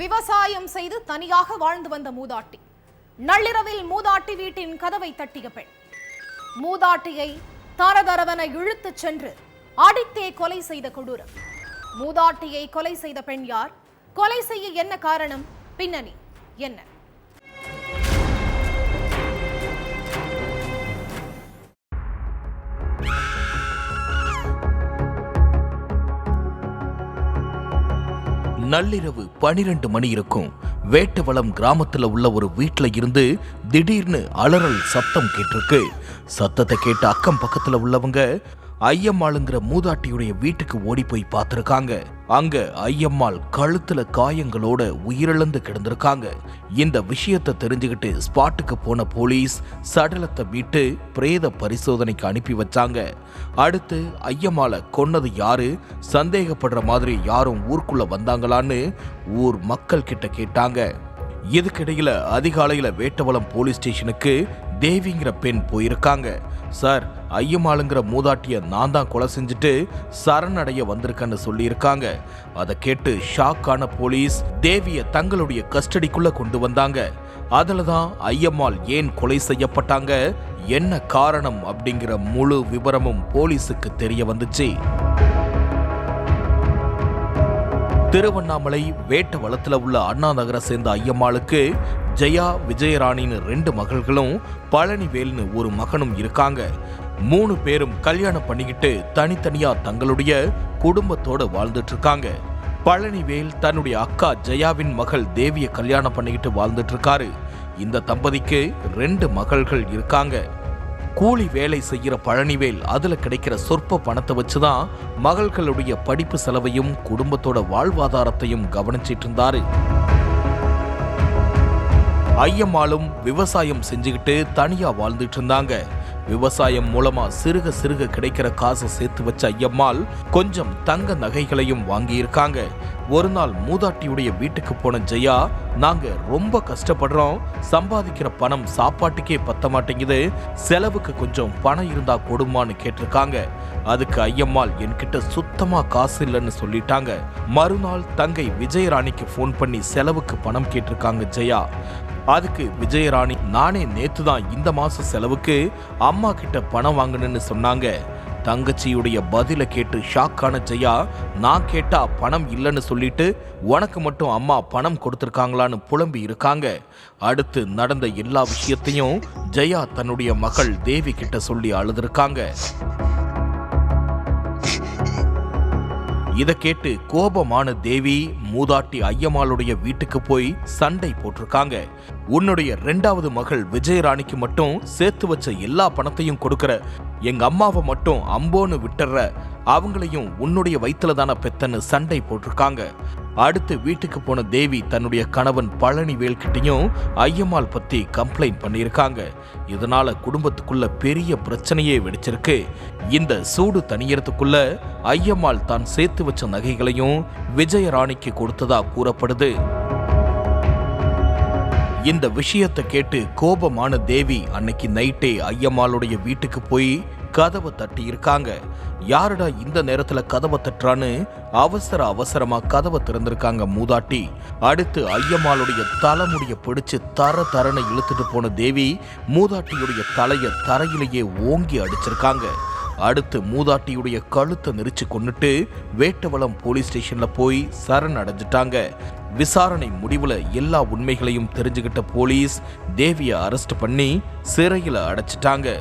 விவசாயம் செய்து தனியாக வாழ்ந்து வந்த மூதாட்டி. நள்ளிரவில் மூதாட்டி வீட்டின் கதவை தட்டிய பெண். மூதாட்டியை தரதரவென இழுத்துச் சென்று அடித்தே கொலை செய்த கொடூரம். மூதாட்டியை கொலை செய்த பெண் யார்? கொலை செய்ய என்ன காரணம்? பின்னணி என்ன? நள்ளிரவு பனிரெண்டு மணி இருக்கும். வேட்டவளம் கிராமத்துல உள்ள ஒரு வீட்ல இருந்து திடீர்னு அலறல் சத்தம் கேட்டிருக்கு. சத்தத்தை கேட்டு அக்கம் பக்கத்துல உள்ளவங்க ஐயம்மாளுங்கிற மூதாட்டியுடைய வீட்டுக்கு ஓடி போய் பார்த்திருக்காங்க. அங்க ஐயம்மாள் கழுத்துல காயங்களோட உயிரிழந்து கிடந்திருக்காங்க. இந்த விஷயத்தை தெரிஞ்சுக்கிட்டு ஸ்பாட்டுக்கு போன போலீஸ் சடலத்தை மீட்டு பிரேத பரிசோதனைக்கு அனுப்பி வச்சாங்க. அடுத்து ஐயம்மாளை கொன்னது யாரு? சந்தேகப்படுற மாதிரி யாரும் ஊருக்குள்ள வந்தாங்களான்னு ஊர் மக்கள் கிட்ட கேட்டாங்க. இதுக்கிடையில அதிகாலையில வேட்டவளம் போலீஸ் ஸ்டேஷனுக்கு தேவிங்கிற பெண் போயிருக்காங்க. சார் ஐயமாளுங்கிற மூதாட்டியை நான் தான் கொலை செஞ்சுட்டு சரணடைய வந்திருக்கேன்னு சொல்லியிருக்காங்க. அதை கேட்டு ஷாக்கான போலீஸ் தேவியை தங்களுடைய கஸ்டடிக்குள்ள கொண்டு வந்தாங்க. அதுல தான் ஐயம்மாள் ஏன் கொலை செய்யப்பட்டாங்க? என்ன காரணம் அப்படிங்கிற முழு விவரமும் போலீஸுக்கு தெரிய வந்துச்சு. திருவண்ணாமலை வேட்டவளத்தில் உள்ள அண்ணா நகரை சேர்ந்த ஐயம்மாளுக்கு ஜெயா விஜயராணின்னு ரெண்டு மகள்களும் பழனிவேல்னு ஒரு மகனும் இருக்காங்க. மூணு பேரும் கல்யாணம் பண்ணிக்கிட்டு தனித்தனியா தங்களுடைய குடும்பத்தோட வாழ்ந்துட்டு இருக்காங்க பழனிவேல் தன்னுடைய அக்கா ஜெயாவின் மகள் தேவியை கல்யாணம் பண்ணிக்கிட்டு வாழ்ந்துட்டு இருக்காரு இந்த தம்பதிக்கு ரெண்டு மகள்கள் இருக்காங்க. கூலி வேலை செய்கிற பழனிவேல் அதில் கிடைக்கிற சொற்ப பணத்தை வச்சு தான் மகள்களுடைய படிப்பு செலவையும் குடும்பத்தோட வாழ்வாதாரத்தையும் கவனிச்சிட்டு இருந்தாரு ஐயம்மாளும் விவசாயம் செஞ்சுக்கிட்டு தனியா வாழ்ந்துட்டு இருந்தாங்க விவசாயம் மூலமா சிறுக சிறுக கிடைக்கிற காசை சேர்த்து வச்ச ஐயம்மாள் கொஞ்சம் தங்க நகைகளையும் வாங்கியிருக்காங்க. ஒரு நாள் மூதாட்டியுடைய வீட்டுக்கு போன ஜெயா நாங்க ரொம்ப கஷ்டப்படுறோம். சம்பாதிக்கிற பணம் சாப்பாட்டுக்கே பத்த மாட்டேங்குது. செலவுக்கு கொஞ்சம் பணம் இருந்தா கொடுமான்னு கேட்டிருக்காங்க. அதுக்கு ஐயம்மாள் என்கிட்ட சுத்தமா காசு இல்லைன்னு சொல்லிட்டாங்க. மறுநாள் தங்கை விஜயராணிக்கு ஃபோன் பண்ணி செலவுக்கு பணம் கேட்டிருக்காங்க ஜெயா. அதுக்கு விஜயராணி நானே நேத்து தான் இந்த மாச செலவுக்கு அம்மா கிட்ட பணம் வாங்கினேன்னு சொன்னாங்க. தங்கச்சியுடைய பதில கேட்டு ஷாக்கான ஜெயா நான் கேட்டா பணம் இல்லைன்னு சொல்லிட்டு உனக்கு மட்டும் அம்மா பணம் கொடுத்துருக்காங்களான்னு புலம்பி இருக்காங்க. அடுத்து நடந்த எல்லா விஷயத்தையும் ஜெயா தன்னுடைய மகள் தேவி கிட்ட சொல்லி அழுதுருக்காங்க. இதை கேட்டு கோபமான தேவி மூதாட்டி ஐயம்மாளுடைய வீட்டுக்கு போய் சண்டை போட்டிருக்காங்க. உன்னுடைய ரெண்டாவது மகள் விஜயராணிக்கு மட்டும் சேர்த்து வச்ச எல்லா பணத்தையும் கொடுக்கற எங்க அம்மாவை மட்டும் அம்போன்னு விட்டுற அவங்களையும் உன்னுடைய வயிற்றுல தானே பெத்தன்னு சண்டை போட்டிருக்காங்க. அடுத்து வீட்டுக்கு போன தேவி தன்னுடைய கணவன் பழனிவேல் கிட்டயும் ஐயம்மாள் பத்தி கம்ப்ளைண்ட் பண்ணியிருக்காங்க. இதனால குடும்பத்துக்குள்ள பெரிய பிரச்சனையே வெடிச்சிருக்கு. இந்த சூடு தணியறதுக்குள்ள ஐயம்மாள் தான் சேர்த்து வச்ச நகைகளையும் விஜயராணிக்கு கொடுத்ததா கூறப்படுது. இந்த விஷயத்தை கேட்டு கோபமான தேவி அன்னைக்கு நைட்டே ஐயம்மாளுடைய வீட்டுக்கு போய் கதவை தட்டி இருக்காங்க யாருடா இந்த நேரத்துல கதவை தட்டுறான்னு அவசர அவசரமா கதவை திறந்திருக்காங்க மூதாட்டி. அடுத்து ஐயம்மாளுடைய தலைமுடிய பிடிச்சு தர தரனை இழுத்துட்டு போன தேவி மூதாட்டியுடைய தலைய தரையிலேயே ஓங்கி அடிச்சிருக்காங்க. அடுத்து மூதாட்டியுடைய கழுத்தை நெரிச்சு கொன்னுட்டு வேட்டவளம் போலீஸ் ஸ்டேஷன்ல போய் சரண் அடைஞ்சிட்டாங்க விசாரணை முடிவுல எல்லா உண்மைகளையும் தெரிஞ்சுக்கிட்ட போலீஸ் தேவியை அரெஸ்ட் பண்ணி சிறையில அடைச்சிட்டாங்க.